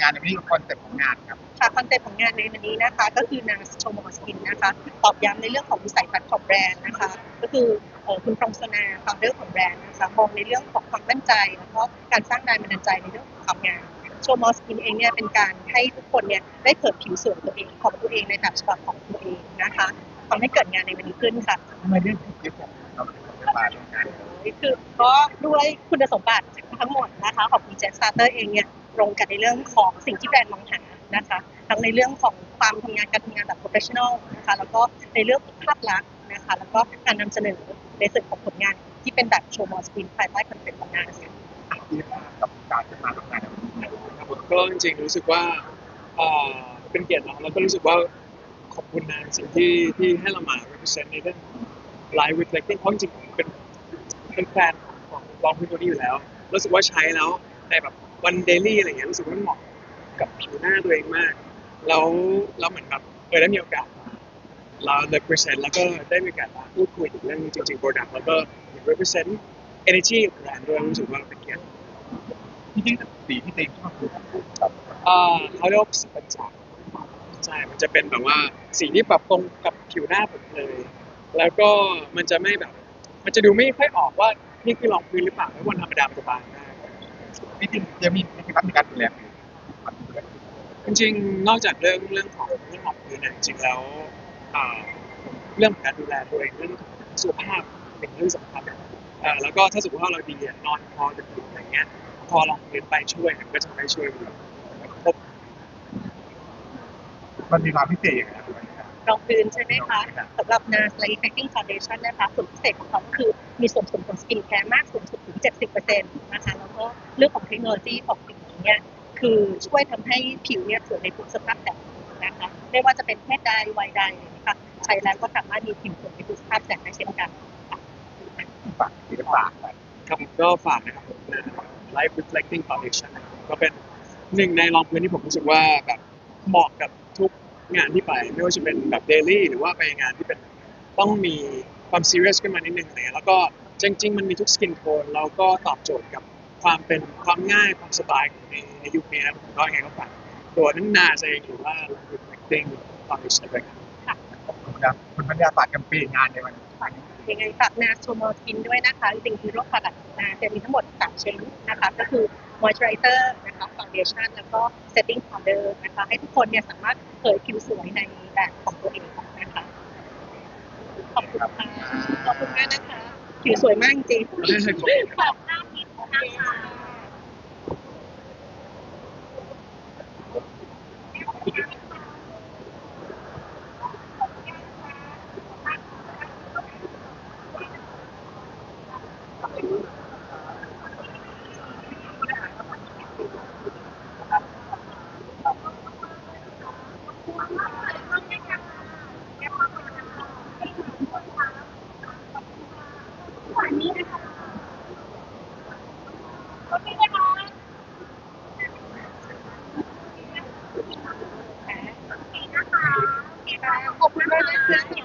งานในวันนี้คอนเซ็ปต์ของงานครับค่ะคอนเซ็ปต์ของงานในวันนี้นะคะ ก็คือนางโชโมสกินนะคะ ตอบย้ำในเรื่องของวิสัยทัศน์ของแบรนด์นะคะ ก็คือเอ่อคุณพรหมสนาฟาวเดอร์ของแบรนด์นะคะมองในเรื่องของความมั่นใจแล้วก็การสร้างแรงบันดาลใจในเรื่องของความงามโชโมสกินเองเนี่ยเป็นการให้ทุกคนเนี่ยได้เผยผิวสวยตัวเองของตัวเองในแบบฉบับของตัวเองนะคะทำให้เกิดงานในวันนี้ขึ้นค่ะทำไมเรื่องที่คิดของเราเป็นคนมาร่วม งานคือก็ด้วยคุณสมบัติทั้งหมดนะคะของ p ีเจสตาร์เตอร์เองเนี่ยตรงกันในเรื่องของสิ่งที่แบรนด์มองหานะคะทั้งในเรื่องของความทำงานการทำงานแบบ professional นะคะแล้วก็ในเรื่องภาพลักษณ์นะคะแล้วก็การนำเสนอในส่วนของผลงานที่เป็นแบบโชว์มอสกินภายใต้คอนเซ็ปต์ของงานค่ะที่มากับการจะมาร่วมงานในวันนี้ครับผมก็จริงๆรู้สึกว่าเป็นเกียรตินาะแล้วก็รู้สึกว่าขอบคุณนะสิ่งที่ที่ให้เรามา represent ในเรื่อง live reflecting เพราะจริงๆผมเป็นเป็นแฟนของลองพื้นตัวนี้อยู่แล้ว รู้สึกว่าใช้แล้วในแบบวันเดลี่อะไรเงี้ยรู้สึกว่ามันเหมาะกับผิวหน้าตัวเองมาก แล้วเราเหมือนแบบเออได้มีโอกาสมาเรา represent แล้วก็ได้มีโอกาสมาพูดคุยถึงเรื่องจริงๆ product แล้วก็ represent energy ของแบรนด์ด้วยรู้สึกว่าเป็นเกียรติที่จริงสีที่เต็มชอบคือแบบอ่าเขาเรียกว่าสีปัญจางใช่ มันจะเป็นแบบว่าสีที่ปรับตรงกับผิวหน้าผมเลย แล้วก็มันจะไม่แบบ มันจะดูไม่ค่อยออกว่านี่คือรองพื้นหรือเปล่าไม่วันธรรมดามันจะบางมากที่จริงจะมีวิธีการในการดูแลผิวมันดูแลจริงๆนอกจากเรื่องเรื่องของเรื่องของพื้นเนี่ยจริงๆแล้วอ่าเรื่องของการดูแลตัวเองเรื่องของสุขภาพเป็นเรื่องสำคัญอ่าแล้วก็ถ้าสุขภาพเราดีอะนอนพอจะผิวอะไรเงี้ย พอลองพื้นไปช่วยมันก็จะไม่ช่วยครบมันมีความพิเศษอย่างไรค รับรองพื้นใช่ไหมคะสำหรับ NARS Light Effecting Foundation นะคะส่วนพิเศษของเขาก็คือมีส่วนผสมของสกินแคร์มากสูงสุดถึง 70%นะคะแล้วก็เรื่องของเทคโนโลยีของสิ่งนี้เนี่ยคือช่วยทำให้ผิวเนี่ยสวยในทุกสภาพแบบนะคะไม่ว่าจะเป็นเพศใดวัยใดนะคะใช้แล้วก็สามารถมีผิวสวยในทุกสภาพแบบได้เช่นกันฝากที่ฝากไปครับผมก็ฝากนะครับผม Life Reflecting Foundation นะครับก็เป็นหนึ่งในรองพื้นที่ผมรู้สึกว่าแบบเหมาะกับทุก งานที่ไป ไม่ว่าจะเป็นแบบเดลี่หรือว่าไปงานที่เป็นต้องมีความซีเรียสขึ้นมานิดนึงอะไรเงี้ยแล้วก็จริง ๆ มันมีทุกสกินโทนแล้วก็ตอบโจทย์กับความเป็นความง่ายความสบายของในในยุคนี้นะผมก็ยังไงก็ฝากตัวนั้นนาเองหรือว่า Life Reflecting Foundation ด้วยครับขอบคุณครับคุณปัญญาฝากแคมเปญงานในวันนี้ยังไงฝากนาโชโมสกินด้วยนะคะจริงๆคือโรคประหลัดนาจะมีทั้งหมด3ชิ้นนะคะ ก็คือ moisturizer น เดชันแล้วก็เซตติ้งของเดิมนะคะให้ทุกคนเนี่ยสามารถเผยผิวสวยในแบบของตัวเองนะคะขอบคุณค่ะขอบคุณมากนะคะผิวสวยมากจริงขอบหน้าผิวนะคะขอบคุณ 哎我回来再见你